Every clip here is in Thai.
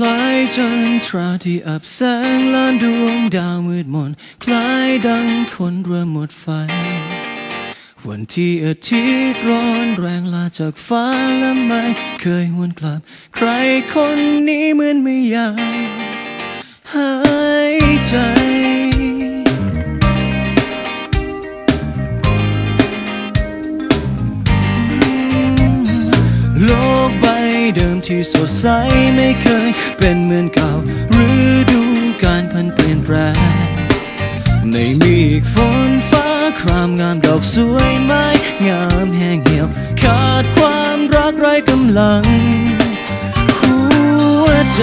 คลายจันทราที่อับแสงล้านดวงดาวมืดมน คลายดังคนเรือหมดไฟ วันที่อาทิตย์ร้อนแรงลาจากฟ้าและไม่เคยหวนกลับ ใครคนนี้เหมือนไม่อยากหายใจโล เดิมที่สดใสไม่เคยเป็นเหมือนเก่าหรือดูการพันเปลี่ยนแปลงในมีอีกฝนฟ้าครามงามดอกสวยไม้งามแห้งเหี่ยว ขาดความรักไร้กำลัง หัวใจ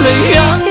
泪让